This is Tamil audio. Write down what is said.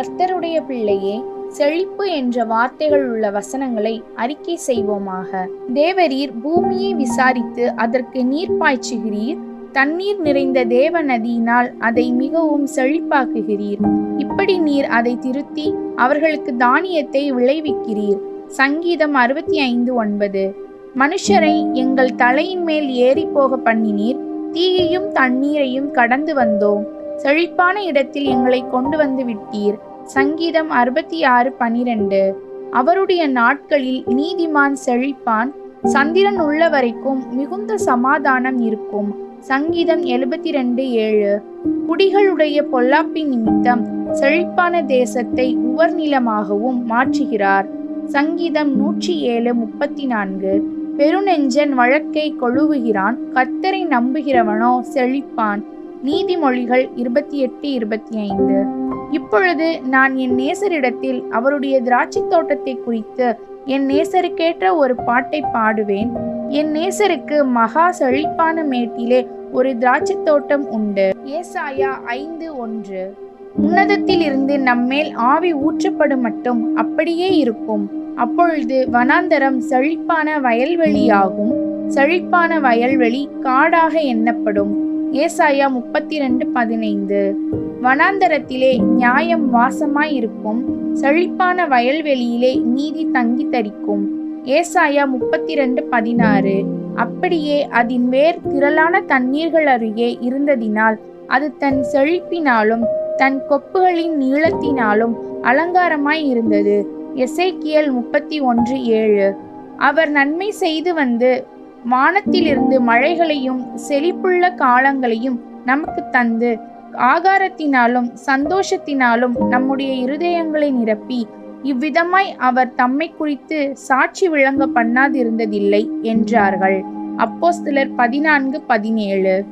கர்த்தருடைய பிள்ளையே செழிப்பு என்ற வார்த்தைகள் உள்ள வசனங்களை அறிக்கை செய்வோமாக. தேவரீர் பூமியை விசாரித்து அதற்கு நீர் பாய்ச்சுகிறீர். தண்ணீர் நிறைந்த தேவ நதியினால் அதை மிகவும் செழிப்பாக்குகிறீர். இப்படி நீர் அதை திருத்தி அவர்களுக்கு தானியத்தை விளைவிக்கிறீர். சங்கீதம் அறுபத்தி ஐந்து ஒன்பது. மனுஷரை எங்கள் தலையின் மேல் ஏறி போக பண்ணினீர். தீயையும் தண்ணீரையும் கடந்து வந்தோம். செழிப்பான இடத்தில் எங்களை கொண்டு வந்து விட்டீர். சங்கீதம் அறுபத்தி ஆறு பனிரெண்டு. அவருடைய நாட்களில் நீதிமான் செழிப்பான் சந்திரன் உள்ள வரைக்கும் மிகுந்த சமாதானம் இருக்கும். சங்கீதம் எழுபத்தி ரெண்டு ஏழு. குடிகளுடைய பொல்லாப்பின் நிமித்தம் செழிப்பான தேசத்தை உவர் நிலமாகவும் மாற்றுகிறார். சங்கீதம் நூற்றி ஏழு முப்பத்தி நான்கு. பெருநெஞ்சன் வழக்கை கொழுவுகிறான் கத்தரை நம்புகிறவனோ செழிப்பான். நீதிமொழிகள் இருபத்தி எட்டு இருபத்தி ஐந்து. இப்பொழுது நான் என் நேசரிடத்தில் அவருடைய திராட்சை தோட்டத்தை குறித்து என் நேசருக்கேற்ற ஒரு பாட்டை பாடுவேன். என் நேசருக்கு மகா செழிப்பான மேட்டிலே ஒரு திராட்சை தோட்டம் உண்டு. ஏசாயா ஐந்து ஒன்று. உன்னதத்தில் இருந்து நம்மேல் ஆவி ஊற்றப்படும் மட்டும் அப்படியே இருக்கும். அப்பொழுது வனாந்தரம் செழிப்பான வயல்வெளியாகும். செழிப்பான வயல்வெளி காடாக எண்ணப்படும். ஏசாயா முப்பத்தி ரெண்டு பதினைந்து. வனாந்தரத்திலே நியாயம் வாசமாய் இருக்கும் செழிப்பான வயல்வெளியிலே நீதி தங்கி தரிக்கும். ஏசாயா முப்பத்தி ரெண்டு பதினாறு. அப்படியே அதன் வேர் திரளான தண்ணீர்கள் அருகே இருந்ததினால் அது தன் செழிப்பினாலும் தன் கொப்புகளின் நீளத்தினாலும் அலங்காரமாய் இருந்தது. எசேக்கியல் முப்பத்தி ஒன்று ஏழு. அவர் நன்மை செய்து வந்து வானத்திலிருந்து மழைகளையும் செழிப்புள்ள காலங்களையும் நமக்கு தந்து ஆகாரத்தினாலும் சந்தோஷத்தினாலும் நம்முடைய இருதயங்களை நிரப்பி இவ்விதமாய் அவர் தம்மை குறித்து சாட்சி விளங்க பண்ணாதிருந்ததில்லை என்றார்கள். அப்போஸ்தலர் பதினான்கு பதினேழு.